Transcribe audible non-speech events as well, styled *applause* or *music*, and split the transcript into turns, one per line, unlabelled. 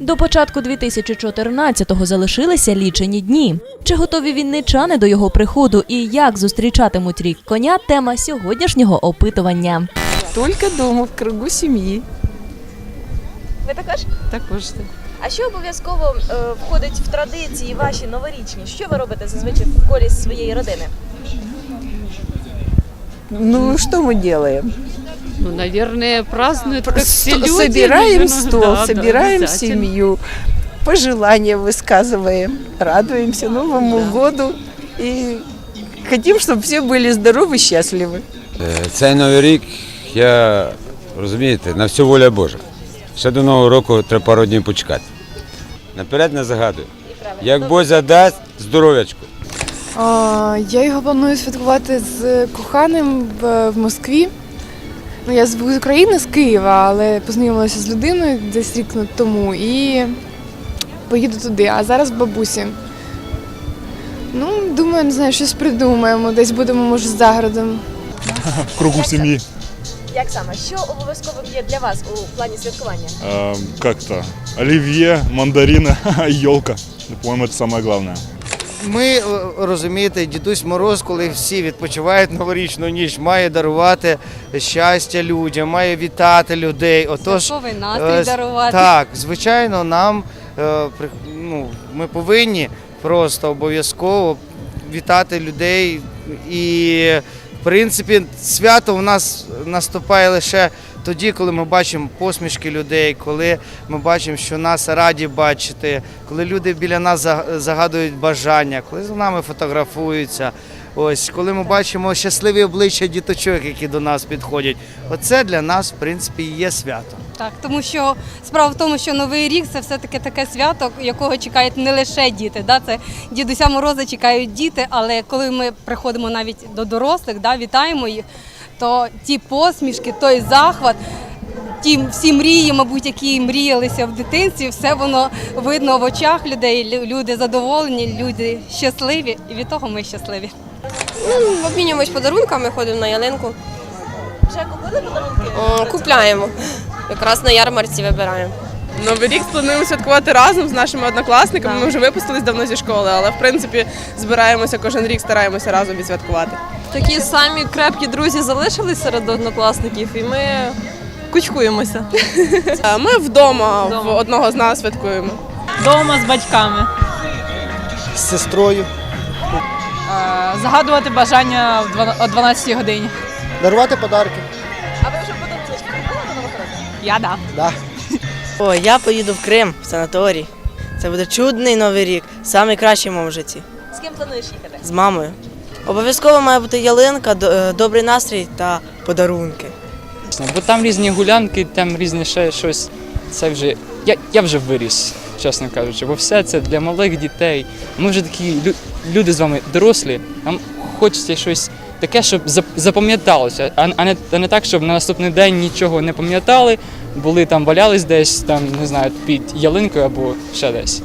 До початку 2014-го залишилися лічені дні. Чи готові вінничани до його приходу і як зустрічатимуть рік коня? Тема сьогоднішнього опитування.
Только дома, в кругу сім'ї.
Ви також?
Також так.
А що обов'язково е, входить в традиції ваші новорічні? Що ви робите зазвичай в колі своєї родини?
Ну, что мы делаем?
Ну, наверное, празднуют, как все
Сто-
люди.
собираем
наверное,
стол,
да, да,
собираем
обязательно.
семью, пожелания высказываем, радуемся Новому году и хотим, чтобы все были здоровы, счастливы.
Е, Цей новий рік, я розумієте, на всю воля Божа. Ще до Нового року треба пару днів почекати. Наперед не загадую. Як Бог задасть, здоров'ячку.
А, Я його планую святкувати з коханим в, в Москві. Ну, я з з України, з Києва, але познайомилася з людиною десь рік тому і поїду туди. А зараз в бабусі. Ну, думаю, не знаю, щось придумаємо. Десь будемо, може, за городом.
в кругу семьи.
Як саме? Що обов'язково є для вас у плані святкування?
Э, Как-то оливье, мандарины, *laughs* елка. По-моему, это самое главное.
Ми е, розумієте, дідусь Мороз, коли всі відпочивають новорічну ніч, має дарувати щастя людям, має вітати людей. Отож,
Святковий
е,
настрій дарувати.
так, звичайно, нам е, ну, ми повинні просто обов'язково вітати людей. І, в принципі, свято у нас наступає лише тоді, коли ми бачимо посмішки людей, коли ми бачимо, що нас раді бачити, коли люди біля нас за- загадують бажання, коли з нами фотографуються. Ось, коли ми бачимо щасливі обличчя діточок, які до нас підходять, оце для нас, в принципі, є свято.
Так, тому що справа в тому, що новий рік це все-таки таке свято, якого чекають не лише діти. Да? Це дідуся Мороза чекають діти, але коли ми приходимо навіть до дорослих, да, вітаємо їх, то ті посмішки, той захват. Ті всі мрії, мабуть, які мріялися в дитинстві, все воно видно в очах людей. Люди задоволені, люди щасливі, і від того ми щасливі.
Обмінюємось подарунками, ходимо на ялинку.
Вже купили подарунки?
Купляємо. Якраз на ярмарці вибираємо.
Новий рік плануємо святкувати разом з нашими однокласниками. Ми вже випустились давно зі школи, але в принципі збираємося кожен рік, стараємося разом відсвяткувати.
Такі самі крепкі друзі залишились серед однокласників, і ми кучкуємося.
Ми вдома в одного з нас святкуємо.
Дома з батьками.
З сестрою.
Загадувати бажання о 12 годині.
Дарувати подарки.
А ви вже подарунки до нового?
Я да.
Да.
О, я поїду в Крим, в санаторій. Це буде чудний новий рік, найкращий в моєму житті.
З ким плануєш їхати?
З мамою. Обов'язково має бути ялинка, е, добрий настрій та подарунки.
Бо там різні гулянки, там різне ще щось. Це вже. Я, я вже виріс, чесно кажучи, бо все це для малих дітей. Ми вже такі лю- люди з вами дорослі. Нам хочеться щось таке, щоб запам'яталося, а, не, а не так, щоб на наступний день нічого не пам'ятали, були там, валялись десь, там, не знаю, під ялинкою або ще десь.